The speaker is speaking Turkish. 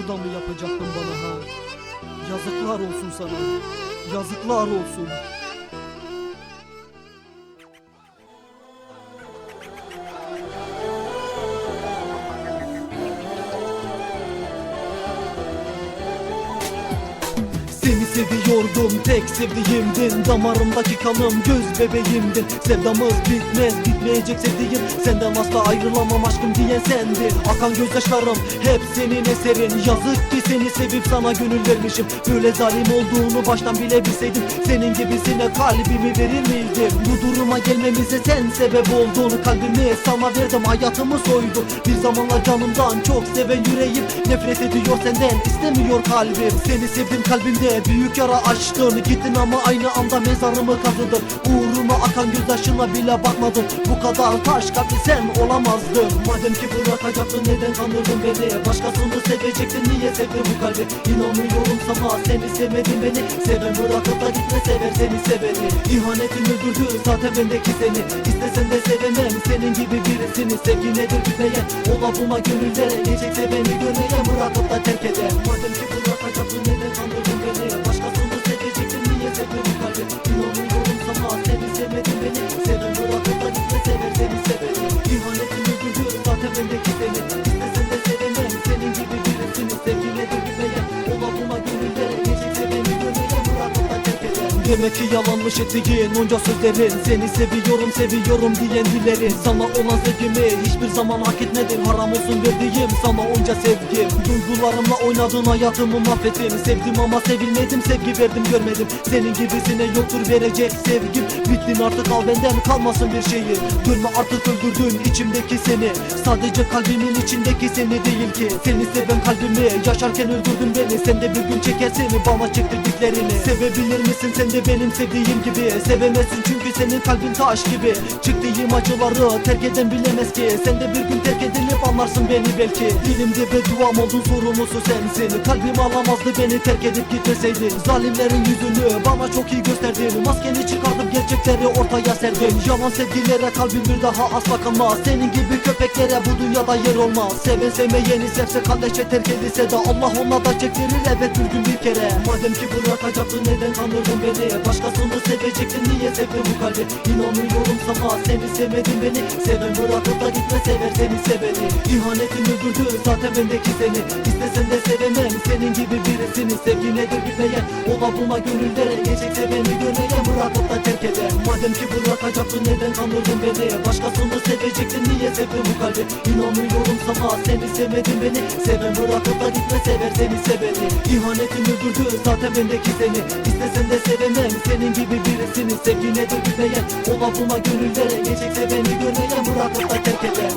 Bunu da mı yapacaktın bana ha? Yazıklar olsun sana. Yazıklar olsun. Seni seviyordum tek sevdiğimdin. Damarımdaki kanım göz bebeğimdin Sevdamız bitmez bitmeyecek sevdiğim. Senden asla ayrılamam aşkım diyen sendin Akan gözyaşlarım hep senin eserin. Yazık ki seni sevip sana gönül vermişim. Böyle zalim olduğunu baştan bile bilseydim Senin gibisine kalbimi verir miydim? Bu duruma gelmemize sen sebep oldun. Kalbimi sana verdim hayatımı soydun Bir zamanlar canımdan çok seven yüreğim Nefret ediyor senden istemiyor kalbim. Seni sevdim kalbimde büyük yara açtın Gittin ama aynı anda mezarımı kazıdın. Uğruma akan gözyaşına bile bakmadın. Bu kadar taş kalpli sen olamazdın. Madem ki bırakacaktın neden kandırdın beni? Başkasını sevecektin niye sevdin bu kalbi? İnanmıyorum sana seni sevmedin beni. Seven bırakıp da gitme sever seni seveni. İhanetin öldürdü zaten bendeki seni. İstesen de sevemem senin gibi birisini. Sevgi nedir bitmeyen ola buna gönüllere Geçecekse beni görmeyen bırakıp da terk eder Madem ki Demek ki yalanmış ettiğin onca sözlerin. Seni seviyorum seviyorum diyen dillerin. Sana olan sevgimi hiçbir zaman hak etmedin. Haram olsun verdiğim sana onca sevgim Duygularımla oynadın hayatımı mahvettin Sevdim ama sevilmedim sevgi verdim görmedim. Senin gibisine yoktur verecek sevgim. Bittin artık al benden kalmasın bir şeyi. Görme artık öldürdün içimdeki seni. Sadece kalbimin içindeki seni değil ki. Seni seven kalbimi yaşarken öldürdün beni. Sen de bir gün çekersin bana çektirdiklerini. Sevebilir misin? Sen de benim sevdiğim gibi. Sevemezsin çünkü senin kalbin taş gibi. Çıktığım acıları terk eden bilemez ki. Sen de bir gün terk edilip anlarsın beni belki. Dilimde bedduam oldun sorumlusu sensin. Kalbim alamazdı beni terk edip gitmeseydin. Zalimlerin yüzünü bana çok iyi gösterdin. Maskeni çıkartıp gerçekleri ortaya serdin Yalan sevgilere kalbim bir daha asla kanmaz Senin gibi köpeklere bu dünyada yer olmaz. Seven sevmeyeni sevse kardeşe terk edilse de Allah ona da çektirir evet bir gün bir kere. Madem ki bırakacaktın neden kandırdın beni Başkasını sevecektin niye sevdin bu kalbi? İnanmıyorum sana seni sevmedin beni. Seven bırakıp da gitme sever seni seveni. İhanetin öldürdü zaten bendeki seni. İstesen de sevemem senin gibi birisini. Sevgi nedir bilmeyen ola buna gönüllere Geçecekse beni görmeyen da terk eder Madem ki bırakacaktın neden kandırdın beni? Başkasını sevecektin niye sevdin bu kalbi? İnanmıyorum sana seni sevmedin beni. Seven bırakıp da gitme sever seni seveni. İhanetin öldürdü zaten bendeki seni. İstesen de sevemem senin gibi birisini Sevgi nedir bilmeyen ola buna gönüllere Geçecekse beni görmeyen bırakıp da terk eder